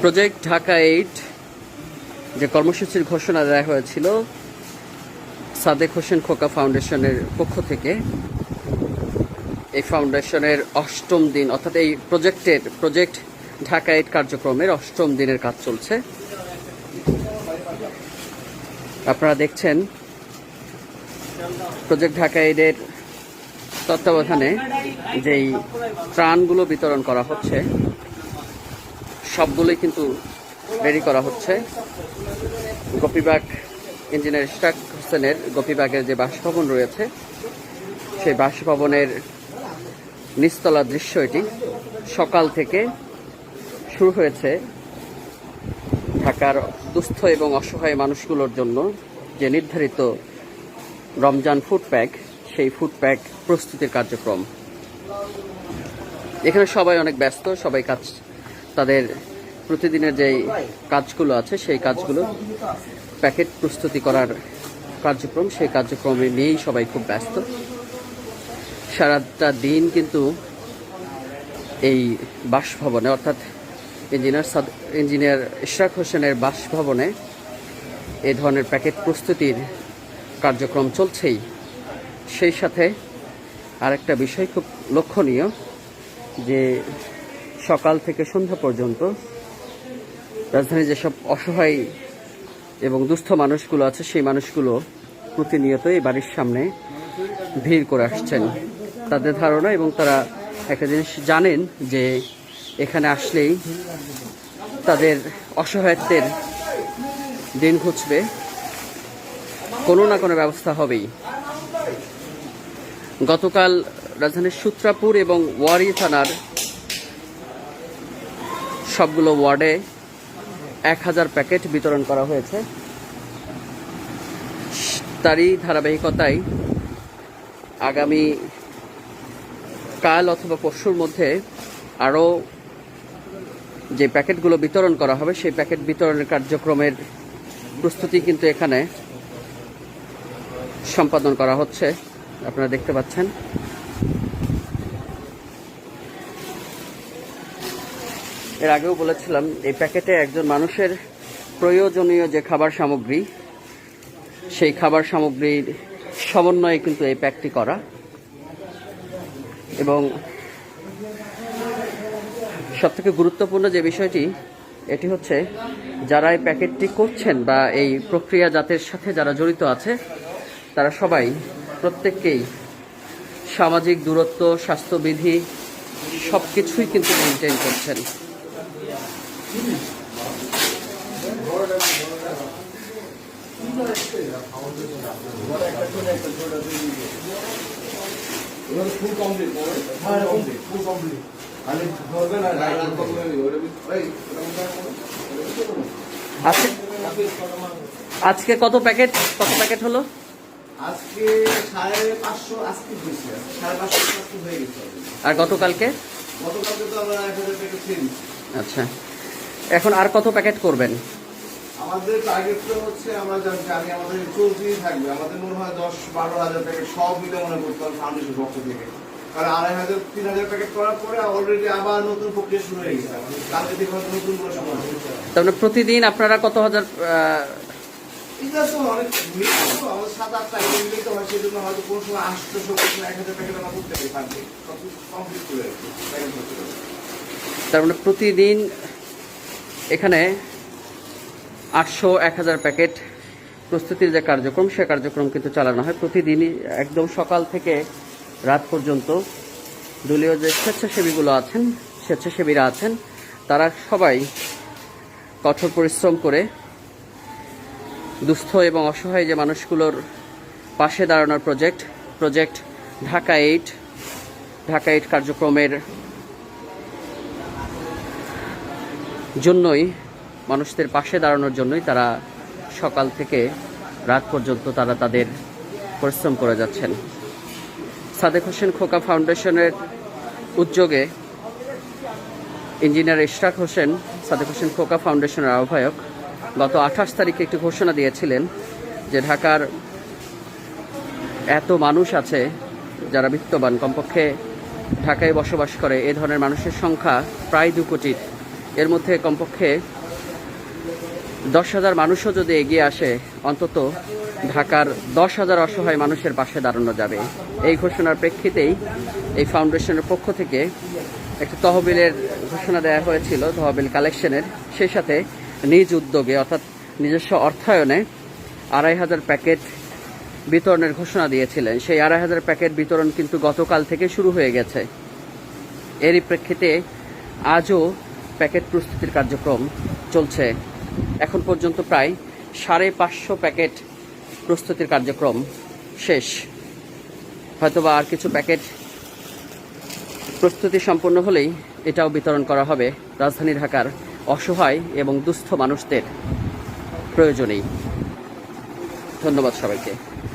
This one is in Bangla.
প্রজেক্ট ঢাকা এইট যে কর্মসূচির ঘোষণা দেওয়া হয়েছিল, সাদেক হোসেন খোকা ফাউন্ডেশনের পক্ষ থেকে, এই ফাউন্ডেশনের অষ্টম দিন, অর্থাৎ এই প্রজেক্টের প্রজেক্ট ঢাকা এইট কার্যক্রমের অষ্টম দিনের কাজ চলছে। আপনারা দেখছেন প্রজেক্ট ঢাকা এইডের তত্ত্বাবধানে যেই ত্রাণগুলো বিতরণ করা হচ্ছে, সবগুলোই কিন্তু রেডি করা হচ্ছে। গোপীবাগ ইঞ্জিনিয়ার ইশরাক হোসেনের গোপীবাগের যে বাসভবন রয়েছে, সেই বাসভবনের নিচতলা দৃশ্য এটি। সকাল থেকে শুরু হয়েছে ঢাকার দুস্থ এবং অসহায় মানুষগুলোর জন্য যে নির্ধারিত রমজান ফুড প্যাক সেই ফুড প্যাক প্রস্তুতির কার্যক্রম। এখানে সবাই অনেক ব্যস্ত, সবাই কাজ, তাদের প্রতিদিনের যেই কাজগুলো আছে, সেই কাজগুলো প্যাকেট প্রস্তুতি করার কার্যক্রম, সেই কার্যক্রমে নিয়েই সবাই খুব ব্যস্ত। সারাটা দিন কিন্তু এই বাসভবনে, অর্থাৎ ইঞ্জিনিয়ার সাদ, ইঞ্জিনিয়ার ইশরাক হোসেনের বাসভবনে এই ধরনের প্যাকেট প্রস্তুতির কার্যক্রম চলছেই। সেই সাথে আরেকটা বিষয় খুব লক্ষণীয় যে সকাল থেকে সন্ধ্যা পর্যন্ত রাজধানীর যেসব অসহায় এবং দুস্থ মানুষগুলো আছে, সেই মানুষগুলো প্রতিনিয়ত এই বাড়ির সামনে ভিড় করে আসছেন। তাদের ধারণা এবং তারা একটা জিনিস জানেন যে এখানে আসলেই তাদের অসহায়ত্বের দিন ঘুচবে। কোনো না কোনো ব্যবস্থা হবেই। গতকাল রাজধানীর সূত্রাপুর এবং ওয়ারি থানার সবগুলো ওয়ার্ডে এক হাজার প্যাকেট বিতরণ করা হয়েছে। তারই ধারাবাহিকতায় আগামী কাল অথবা পরশুর মধ্যে আরও যে প্যাকেটগুলো বিতরণ করা হবে, সেই প্যাকেট বিতরণের কার্যক্রমের প্রস্তুতি কিন্তু এখানে সম্পাদন করা হচ্ছে। আপনারা দেখতে পাচ্ছেন। এর আগেও বলেছিলাম, এই প্যাকেটে একজন মানুষের প্রয়োজনীয় যে খাবার সামগ্রী, সেই খাবার সামগ্রীর সমন্বয়ে কিন্তু এই প্যাকটি করা। এবং সবথেকে গুরুত্বপূর্ণ যে বিষয়টি, এটি হচ্ছে যারা এই প্যাকেটটি করছেন বা এই প্রক্রিয়া জাতের সাথে যারা জড়িত আছে, তারা সবাই প্রত্যেককেই সামাজিক দূরত্ব, স্বাস্থ্যবিধি সব কিছুই কিন্তু মেনটেন করছেন। আজকে কত প্যাকেট? কত প্যাকেট হলো? আজকে সাড়ে পাঁচশো আজকে হয়েছে। সাড়ে পাঁচশো আজকে হয়ে গেছে। আর গতকালকে? গতকালকে তো আমরা এক হাজার প্যাকেট খেয়ে আচ্ছা। এখন আর কত প্যাকেট করবেন? আমাদের টার্গেটটা হচ্ছে আমরা জানি আমাদের চলতেই থাকবে। আমাদের মনে হয় দশ বারো হাজার প্যাকেট সব মিলে মনে করতে হবে ফাউন্ডেশন পক্ষ থেকে। কারণ আড়াই হাজার তিন হাজার প্যাকেট করার পরে অলরেডি আবার নতুন প্রক্রিয়া শুরু হয়ে গেছে। কালকে থেকে নতুন করে শুরু হবে তার মানে প্রতিদিন আপনারা কত হাজার তার মানে প্রতিদিন এখানে আটশো, এক হাজার প্যাকেট প্রস্তুতির যে কার্যক্রম, সে কার্যক্রম কিন্তু চালানো হয়। প্রতিদিনই একদম সকাল থেকে রাত পর্যন্ত দলীয় যে স্বেচ্ছাসেবীগুলো আছেন, স্বেচ্ছাসেবীরা আছেন, তারা সবাই কঠোর পরিশ্রম করে দুস্থ এবং অসহায় যে মানুষগুলোর পাশে দাঁড়ানোর project project Dhaka eight Dhaka eight কার্যক্রমের জন্যই, মানুষদের পাশে দাঁড়ানোর জন্যই তারা সকাল থেকে রাত পর্যন্ত তারা তাদের পরিশ্রম করে যাচ্ছেন। সাদেক হোসেন খোকা ফাউন্ডেশনের উদ্যোগে ইঞ্জিনিয়ার ইশরাক হোসেন, সাদেক হোসেন খোকা ফাউন্ডেশনের আহ্বায়ক গত আঠাশ তারিখে একটি ঘোষণা দিয়েছিলেন যে ঢাকার এত মানুষ আছে যারা বিত্তবান কমপক্ষে ঢাকায় বসবাস করে এ ধরনের মানুষের সংখ্যা প্রায় দু কোটির এর মধ্যে কমপক্ষে দশ হাজার মানুষও যদি এগিয়ে আসে, অন্তত ঢাকার দশ হাজার অসহায় মানুষের পাশে দাঁড়ানো যাবে। এই ঘোষণার প্রেক্ষিতেই এই ফাউন্ডেশনের পক্ষ থেকে একটা তহবিলের ঘোষণা দেওয়া হয়েছিল, তহবিল কালেকশনের। সেই সাথে নিজ উদ্যোগে, অর্থাৎ নিজস্ব অর্থায়নে আড়াই হাজার প্যাকেট বিতরণের ঘোষণা দিয়েছিলেন। সেই আড়াই হাজার প্যাকেট বিতরণ কিন্তু গতকাল থেকে শুরু হয়ে গেছে। এরই প্রেক্ষিতে আজও প্যাকেট প্রস্তুতির কার্যক্রম চলছে। এখন পর্যন্ত প্রায় সাড়ে পাঁচশো প্যাকেট প্রস্তুতির কার্যক্রম শেষ। হয়তোবা আর কিছু প্যাকেট প্রস্তুতি সম্পন্ন হলেই এটাও বিতরণ করা হবে। রাজধানী ঢাকার অসহায় এবং দুস্থ মানুষদের প্রয়োজনেই। ধন্যবাদ সবাইকে।